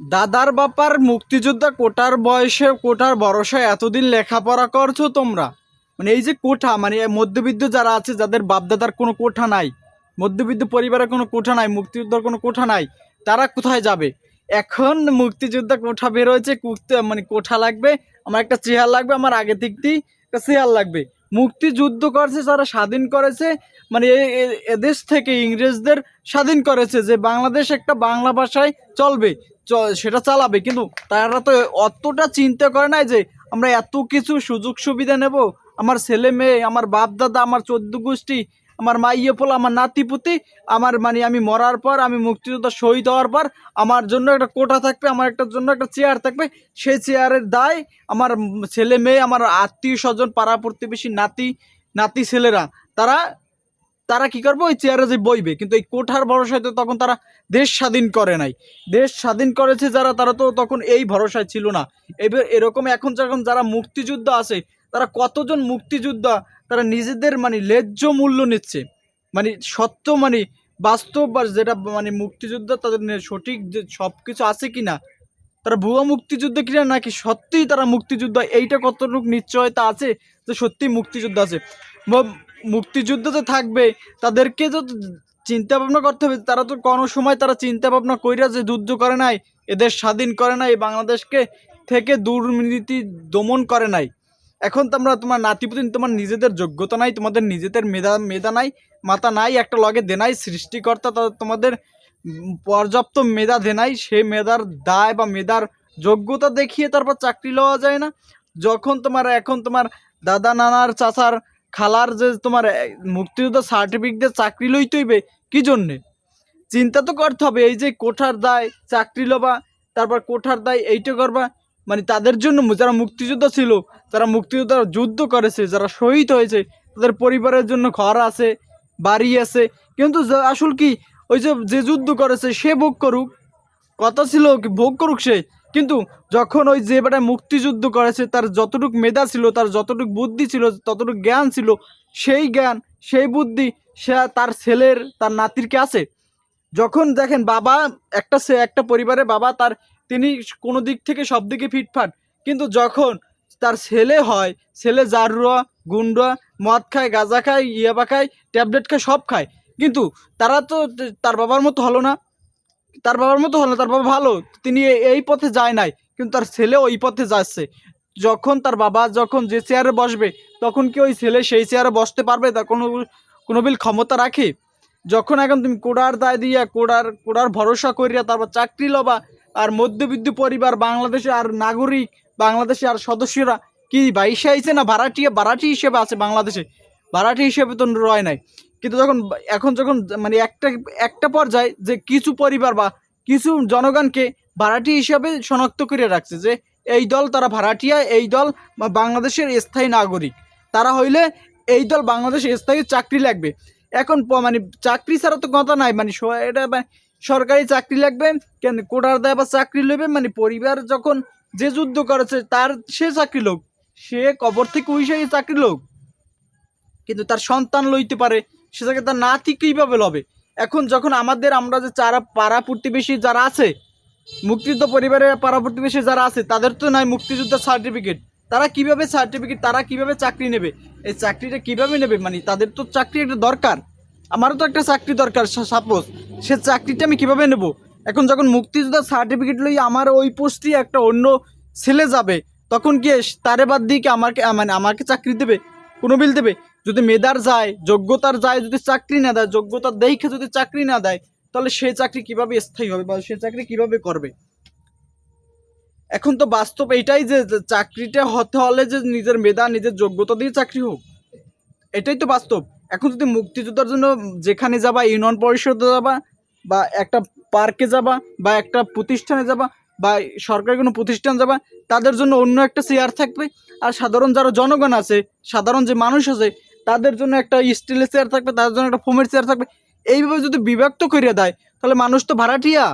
দাদার বাপার মুক্তিযোদ্ধা কোটার বয়সে, কোটার ভরসায় এতদিন লেখাপড়া করছ তোমরা? মানে এই যে কোঠা মানে মধ্যবিত্ত যারা আছে, যাদের বাপদাদার কোনো কোঠা নাই, মধ্যবিত্ত পরিবারের কোনো কোঠা নাই, মুক্তিযোদ্ধার কোনো কোঠা নাই, তারা কোথায় যাবে? এখন মুক্তিযোদ্ধা কোঠা বের হয়েছে মানে কোঠা লাগবে, আমার একটা চেয়ার লাগবে, আমার আগে থেকেই একটা চেয়ার লাগবে। মুক্তিযুদ্ধ করেছে যারা স্বাধীন করেছে মানে এদেশ থেকে ইংরেজদের স্বাধীন করেছে যে বাংলাদেশ একটা বাংলা ভাষায় চলবে। সেটা চালাবে, কিন্তু তারা তো অতটা চিন্তা করে নাই যে আমরা এত কিছু সুযোগ সুবিধা নেব। আমার ছেলে মেয়ে, আমার বাপ দাদা, আমার চোদ্দ গোষ্ঠী, আমার মাইয়ে পোলা, আমার নাতিপুতি আমার মানে আমি মরার পর, আমি মুক্তিযোদ্ধা শহীদ হওয়ার পর, আমার জন্য একটা কোটা থাকবে, আমার একটা জন্য একটা চেয়ার থাকবে। সেই চেয়ারের দায় আমার ছেলে মেয়ে, আমার আত্মীয় স্বজন, পাড়া প্রতিবেশী নাতি নাতি ছেলেরা, তারা তারা কি করবে? ওই চেয়ারে যে বইবে। কিন্তু এই কোঠার ভরসায় তো তখন তারা দেশ স্বাধীন করে নাই। দেশ স্বাধীন করেছে যারা, তারা তো তখন এই ভরসায় ছিল না। এবার এরকম এখন যখন যারা মুক্তিযুদ্ধ আছে, তারা কতজন মুক্তিযোদ্ধা তারা নিজেদের মানে ন্যায্য মূল্য নিচ্ছে? মানে সত্য মানে বাস্তব বা যেটা মানে মুক্তিযুদ্ধ তাদের সঠিক যে সব কিছু আছে কি না তারা ভুয়া মুক্তিযুদ্ধ কিনা নাকি সত্যিই তারা মুক্তিযুদ্ধ? এইটা কতটুকু নিশ্চয়তা আছে যে সত্যিই মুক্তিযুদ্ধ আছে? মুক্তিযুদ্ধ তো থাকবে তাদেরকে তো চিন্তা ভাবনা করতে হবে, তারা তো কোনো সময় তারা চিন্তা ভাবনা কইরা যে যুদ্ধ করে নাই, এদের স্বাধীন করে নাই, বাংলাদেশকে থেকে দুর্নীতি দমন করে নাই। এখন তোমরা তোমার নাতিপুতি, তোমার নিজেদের যোগ্যতা নাই, তোমাদের নিজেদের মেধা মেধা নাই, মাথা নাই, একটা লগে দেনাই সৃষ্টিকর্তা তোমাদের পর্যাপ্ত মেধা দেনাই সেই মেধার দায় বা মেধার যোগ্যতা দেখিয়ে তারপর চাকরি লওয়া যায় না। যখন তোমার, এখন তোমার দাদা, নানার, চাচার খালার যে তোমার মুক্তিযোদ্ধা সার্টিফিকেট চাকরি লইতে হইবে, কি জন্যে? চিন্তা তো করতে হবে, এই যে কোঠার দায় চাকরি লবা, তারপর কোঠার দায় এইটা করবা মানে তাদের জন্য যারা মুক্তিযোদ্ধা ছিল, যারা মুক্তিযোদ্ধা যুদ্ধ করেছে, যারা শহীদ হয়েছে, তাদের পরিবারের জন্য ঘর আছে, বাড়ি আছে, কিন্তু আসল কি, ওই যে যে যুদ্ধ করেছে সে ভোগ করুক, কথা ছিল ভোগ করুক সে কিন্তু যখন ওই যে বেটা মুক্তিযুদ্ধ করেছে, তার যতটুক মেধা ছিল, তার যতটুক বুদ্ধি ছিল, ততটুক জ্ঞান ছিল, সেই জ্ঞান, সেই বুদ্ধি সে তার ছেলের, তার নাতির কে আছে। যখন দেখেন বাবা একটা সে, একটা পরিবারে বাবা, তার তিনি কোনো দিক থেকে সব দিকে ফিটফাট, কিন্তু যখন তার ছেলে হয়, ছেলে জারুয়া, গুন্ডা, মদ খায়, গাঁজা খায়, ইয়াবা খায়, ট্যাবলেট খায়, সব খায়। কিন্তু তারা তো তার বাবার মতো হলো না। তার বাবার মতো হলো তার বাবা ভালো। তিনি এই পথে যায় নাই, কিন্তু তার ছেলে ওই পথে যাচ্ছে। যখন তার বাবা যখন যে চেয়ারে বসবে, তখন কি ওই ছেলে সেই চেয়ারে বসতে পারবে? তার কোনো কোনো বিল ক্ষমতা রাখে? যখন এখন তুমি কোড়ার দায় দিয়া, কোড়ার কোড়ার ভরসা করিয়া তারপর চাকরি লবা, আর মধ্যবিত্ত পরিবার বাংলাদেশে আর নাগরিক বাংলাদেশে আর সদস্যরা, কি বাইশে আইছে না ভাড়াটিয়া ভাড়াটি হিসেবে আছে বাংলাদেশে? ভাড়াটি হিসেবে তো রয় নাই। কিন্তু যখন এখন যখন মানে একটা একটা পর্যায়ে যে কিছু পরিবার বা কিছু জনগণকে ভাড়াটি হিসাবে শনাক্ত করে রাখছে যে এই দল তারা ভাড়াটিয়া, এই দল বাংলাদেশের স্থায়ী নাগরিক, তারা হইলে এই দল বাংলাদেশে স্থায়ী চাকরি লাগবে। এখন মানে চাকরি ছাড়া তো কথা নাই মানে এটা সরকারি চাকরি লাগবে, কেন কোটার দেয় বা চাকরি নেবে মানে পরিবার যখন যে যুদ্ধ করেছে তার সে চাকরি লোক, সে কবর থেকে উইসে চাকরি লোক। কিন্তু তার সন্তান লইতে পারে সে জায়গায় তার নাতি কীভাবে লবে? এখন যখন আমাদের আমরা যে চারা, পাড়া প্রতিবেশী যারা আছে, মুক্তিযুদ্ধ পরিবারের পাড়া প্রতিবেশী যারা আছে, তাদের তো নাই মুক্তিযুদ্ধের সার্টিফিকেট তারা কীভাবে সার্টিফিকেট তারা কীভাবে চাকরি নেবে? এই চাকরিটা কীভাবে নেবে? মানে তাদের তো চাকরি একটা দরকার। আমারও তো একটা চাকরি দরকার সাপোজ সে চাকরিটা আমি কীভাবে নেব? এখন যখন মুক্তিযোদ্ধার সার্টিফিকেট লই আমার ওই পোস্টই একটা অন্য ছেলে যাবে, তখন কি তারে বাদ দিয়ে কি আমাকে মানে আমাকে চাকরি দেবে? কোনো বিল দেবে? যদি মেধার যায়, যোগ্যতার যায়, যদি চাকরি না দেয় যোগ্যতার দেখে যদি চাকরি না দেয়, তাহলে সে চাকরি কীভাবে স্থায়ী হবে বা সে চাকরি কীভাবে করবে? এখন তো বাস্তব এটাই যে চাকরিটা হতে হলে যে নিজের মেধা, নিজের যোগ্যতা দিয়ে চাকরি হোক। এটাই তো বাস্তব। এখন যদি মুক্তিযোদ্ধার জন্য যেখানে যাবা, ইউনিয়ন পরিষদে যাবা, বা একটা পার্কে যাবা, বা একটা প্রতিষ্ঠানে যাবা, বা সরকারি কোনো প্রতিষ্ঠান যাবা, তাদের জন্য অন্য একটা চেয়ার থাকবে। আর সাধারণ যারা জনগণ আছে, সাধারণ যে মানুষ আছে তাদের জন্য একটা স্টিলের চেয়ার থাকবে, তাদের জন্য একটা ফোমের চেয়ার থাকবে। এইভাবে যদি বিভক্ত করিয়া দেয়, তাহলে মানুষ তো ভাড়াটিয়া।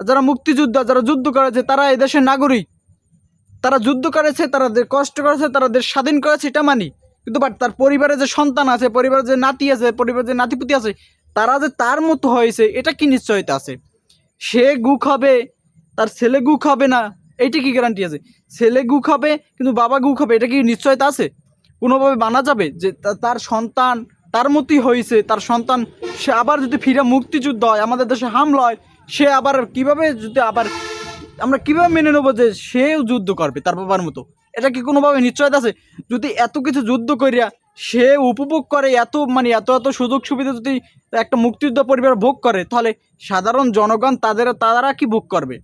যারা মুক্তিযোদ্ধা, যারা যুদ্ধ করেছে, তারা এদেশের নাগরিক। তারা যুদ্ধ করেছে তারা কষ্ট করেছে তারা দেশ স্বাধীন করেছে, এটা মানি। কিন্তু বাট তার পরিবারে যে সন্তান আছে, পরিবারে যে নাতি আছে, পরিবারে যে নাতিপুতি আছে, তারা যে তার মতো হয়েছে, এটা কি নিশ্চয়তা আছে? সে গুক হবে, তার ছেলে গু খাবে না, এইটা কি গ্যারান্টি আছে? ছেলে গু খাবে কিন্তু বাবা গু খাবে এটা কি নিশ্চয়তা আছে? কোনোভাবে মানা যাবে যে তার সন্তান তার মতোই হয়েছে, তার সন্তান, সে আবার যদি ফিরে মুক্তিযুদ্ধ হয়, আমাদের দেশে হামলা হয়, সে আবার কীভাবে যদি আবার আমরা কীভাবে মেনে নেব যে সেও যুদ্ধ করবে তার বাবার মতো? এটা কি কোনোভাবে নিশ্চয়তা আছে? যদি এত কিছু যুদ্ধ করিয়া সে উপভোগ করে, এত মানে এত এত সুযোগ সুবিধা যদি একটা মুক্তিযুদ্ধ পরিবার ভোগ করে, তাহলে সাধারণ জনগণ তাদের তারা কি ভোগ করবে?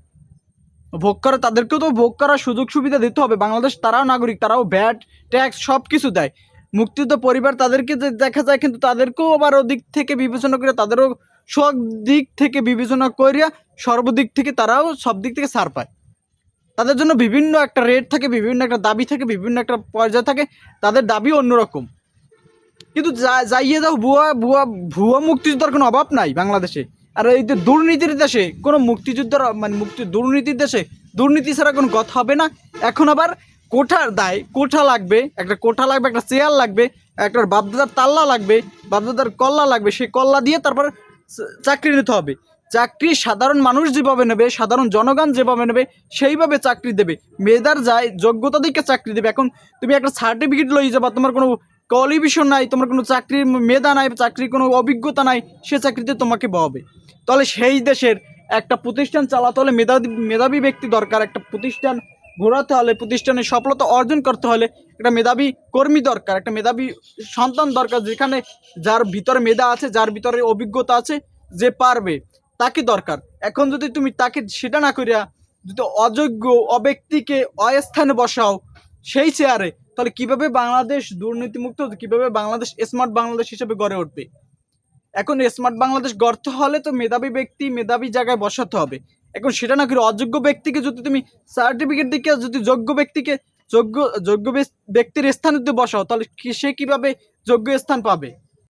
ভোগ করে, তাদেরকেও তো ভোগ করার সুযোগ সুবিধা দিতে হবে। বাংলাদেশ তারাও নাগরিক, তারাও ভ্যাট, ট্যাক্স সব কিছু দেয়। মুক্তিযুদ্ধ পরিবার তাদেরকে দেখা যায়, কিন্তু তাদেরকেও আবার ওদিক থেকে বিবেচনা করে তাদেরও সব দিক থেকে বিবেচনা করিয়া, সর্বদিক থেকে তারাও সব দিক থেকে ছাড় পায়। তাদের জন্য বিভিন্ন একটা রেট থাকে, বিভিন্ন একটা দাবি থাকে, বিভিন্ন একটা পর্যায়ে থাকে। তাদের দাবি অন্যরকম। কিন্তু যাইয়ে যাও, ভুয়া ভুয়া ভুয়া মুক্তিযোদ্ধার কোনো অভাব নাই বাংলাদেশে। আর এই যে দুর্নীতির দেশে কোনো মুক্তিযোদ্ধার মানে মুক্তি, দুর্নীতির দেশে দুর্নীতি ছাড়া কোনো কথা হবে না। এখন আবার কোঠার দায়, কোঠা লাগবে, একটা কোঠা লাগবে, একটা চেয়ার লাগবে, একটা বাপদাদার তাল্লা লাগবে, বাপদাদার কল্লা লাগবে, সেই কল্লা দিয়ে তারপর চাকরি নিতে হবে। চাকরি সাধারণ মানুষ যেভাবে নেবে, সাধারণ জনগণ যেভাবে নেবে, সেইভাবে চাকরি দেবে। মেধার যায়, যোগ্যতা দিকে চাকরি দেবে। এখন তুমি একটা সার্টিফিকেট লই যাবা, তোমার কোনো কোয়ালিফিকেশন নাই, তোমার কোনো চাকরির মেধা নাই, চাকরির কোনো অভিজ্ঞতা নাই, সে চাকরিতে তোমাকে পাবে তাহলে সেই দেশের একটা প্রতিষ্ঠান চালাতে হলে মেধাবী মেধাবী ব্যক্তি দরকার। একটা প্রতিষ্ঠান ঘোরাতে হলে, প্রতিষ্ঠানের সফলতা অর্জন করতে হলে একটা মেধাবী কর্মী দরকার, একটা মেধাবী সন্তান দরকার, যেখানে যার ভিতরে মেধা আছে, যার ভিতরে অভিজ্ঞতা আছে, যে পারবে, তাকে দরকার। এখন যদি তুমি তাকে সেটা না করিয়া যদি অযোগ্য অব্যক্তিকে অস্থানে বসাও, সেই চেয়ারে তাহলে কীভাবে বাংলাদেশ দুর্নীতিমুক্ত কীভাবে বাংলাদেশ স্মার্ট বাংলাদেশ হিসেবে গড়ে উঠবে? এখন স্মার্ট বাংলাদেশ গড়তে হলে তো মেধাবী ব্যক্তি মেধাবী জায়গায় বসাতে হবে। এখন সেটা না করে অযোগ্য ব্যক্তিকে যদি তুমি সার্টিফিকেট দিকে, যদি যোগ্য ব্যক্তিকে যোগ্য যোগ্য ব্যক্তির স্থানে যদি বসাও, তাহলে সে কীভাবে যোগ্য স্থান পাবে?